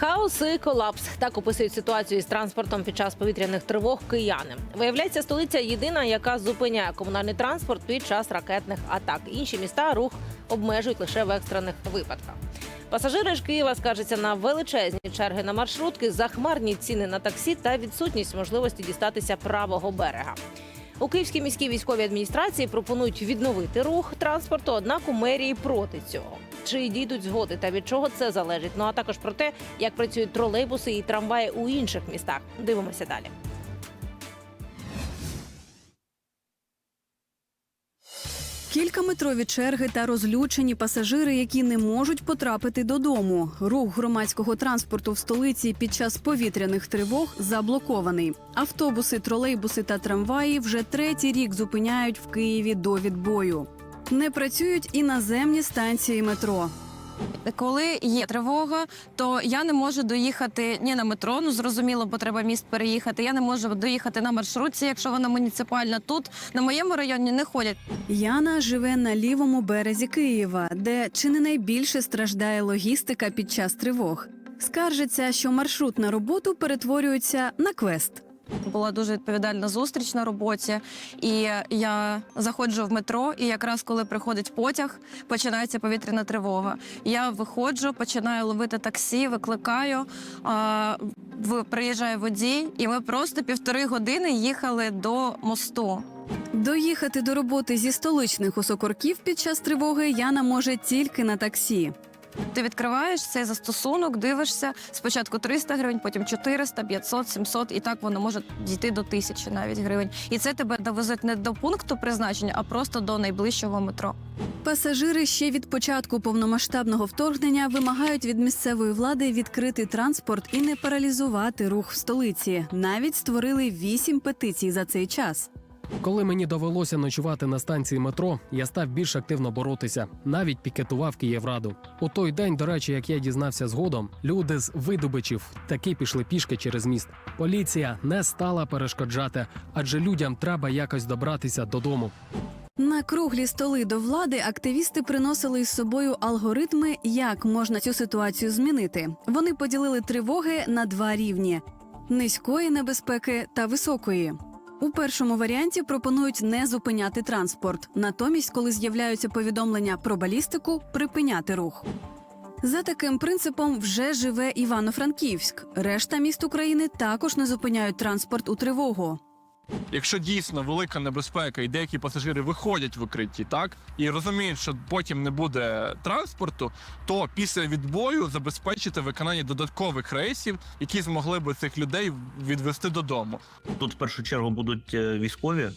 Хаос і колапс так описують ситуацію із транспортом під час повітряних тривог кияни. Виявляється, столиця єдина, яка зупиняє комунальний транспорт під час ракетних атак. Інші міста рух обмежують лише в екстрених випадках. Пасажири ж Києва скаржаться на величезні черги на маршрутки, захмарні ціни на таксі та відсутність можливості дістатися правого берега. У Київській міській військовій адміністрації пропонують відновити рух транспорту, однак у мерії проти цього. Чи дійдуть згоди та від чого це залежить? Ну а також про те, як працюють тролейбуси і трамваї у інших містах. Дивимося далі. Кількаметрові черги та розлючені пасажири, які не можуть потрапити додому. Рух громадського транспорту в столиці під час повітряних тривог заблокований. Автобуси, тролейбуси та трамваї вже третій рік зупиняють в Києві до відбою. Не працюють і наземні станції метро. Коли є тривога, то я не можу доїхати ні на метро. Ну зрозуміло, бо треба міст переїхати. Я не можу доїхати на маршрутці, якщо вона муніципальна. Тут на моєму районі не ходять. Яна живе на лівому березі Києва, де чи не найбільше страждає логістика під час тривог. Скаржиться, що маршрут на роботу перетворюється на квест. Була дуже відповідальна зустріч на роботі, і я заходжу в метро. І якраз коли приходить потяг, починається повітряна тривога. Я виходжу, починаю ловити таксі, викликаю. А, приїжджає водій, і ми просто півтори години їхали до мосту. Доїхати до роботи зі столичних усокорків під час тривоги Яна може тільки на таксі. Ти відкриваєш цей застосунок, дивишся спочатку 300 гривень, потім 400, 500, 700, і так воно може дійти до тисячі навіть гривень. І це тебе довезуть не до пункту призначення, а просто до найближчого метро. Пасажири ще від початку повномасштабного вторгнення вимагають від місцевої влади відкрити транспорт і не паралізувати рух в столиці. Навіть створили вісім петицій за цей час. Коли мені довелося ночувати на станції метро, я став більш активно боротися, навіть пікетував Київраду. У той день, до речі, як я дізнався згодом, люди з видобичів таки пішли пішки через міст. Поліція не стала перешкоджати, адже людям треба якось добратися додому. На круглі столи до влади активісти приносили із собою алгоритми, як можна цю ситуацію змінити. Вони поділили тривоги на два рівні: низької небезпеки та високої. У першому варіанті пропонують не зупиняти транспорт. Натомість, коли з'являються повідомлення про балістику, припиняти рух. За таким принципом вже живе Івано-Франківськ. Решта міст України також не зупиняють транспорт у тривогу. Якщо дійсно велика небезпека і деякі пасажири виходять в укритті, так і розуміють, що потім не буде транспорту, то після відбою забезпечити виконання додаткових рейсів, які змогли би цих людей відвести додому. Тут в першу чергу будуть е, військові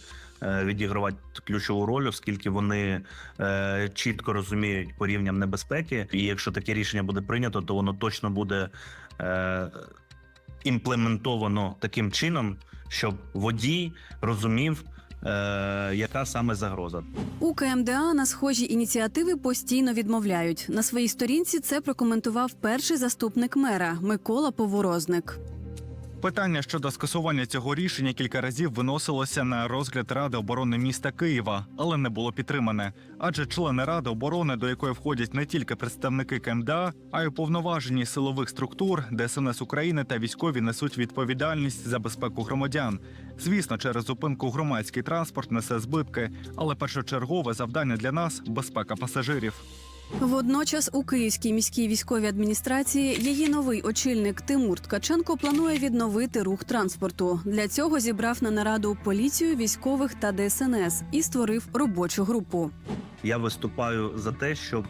е, відігравати ключову роль, оскільки вони е, чітко розуміють по рівням небезпеки. І якщо таке рішення буде прийнято, то воно точно буде імплементовано таким чином, щоб водій розумів, е, яка саме загроза. У КМДА на схожі ініціативи постійно відмовляють. На своїй сторінці це прокоментував перший заступник мера Микола Поворозник. Питання щодо скасування цього рішення кілька разів виносилося на розгляд Ради оборони міста Києва, але не було підтримане. Адже члени Ради оборони, до якої входять не тільки представники КМДА, а й уповноважені силових структур, ДСНС України та військові несуть відповідальність за безпеку громадян. Звісно, через зупинку громадський транспорт несе збитки, але першочергове завдання для нас безпека пасажирів. Водночас у Київській міській військовій адміністрації її новий очільник Тимур Ткаченко планує відновити рух транспорту. Для цього зібрав на нараду поліцію, військових та ДСНС і створив робочу групу. Я виступаю за те, щоб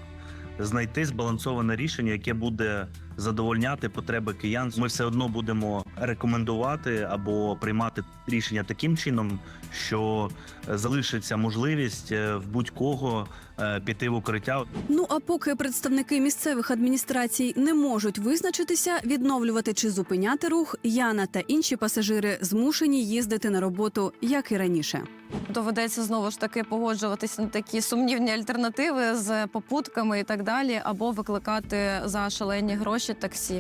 знайти збалансоване рішення, яке буде задовольняти потреби киян. Ми все одно будемо рекомендувати або приймати рішення таким чином, що е, залишиться можливість е, в будь-кого е, піти в укриття. Ну а поки представники місцевих адміністрацій не можуть визначитися, відновлювати чи зупиняти рух, Яна та інші пасажири змушені їздити на роботу, як і раніше. Доведеться знову ж таки погоджуватися на такі сумнівні альтернативи з попутками і так далі, або викликати за шалені гроші таксі.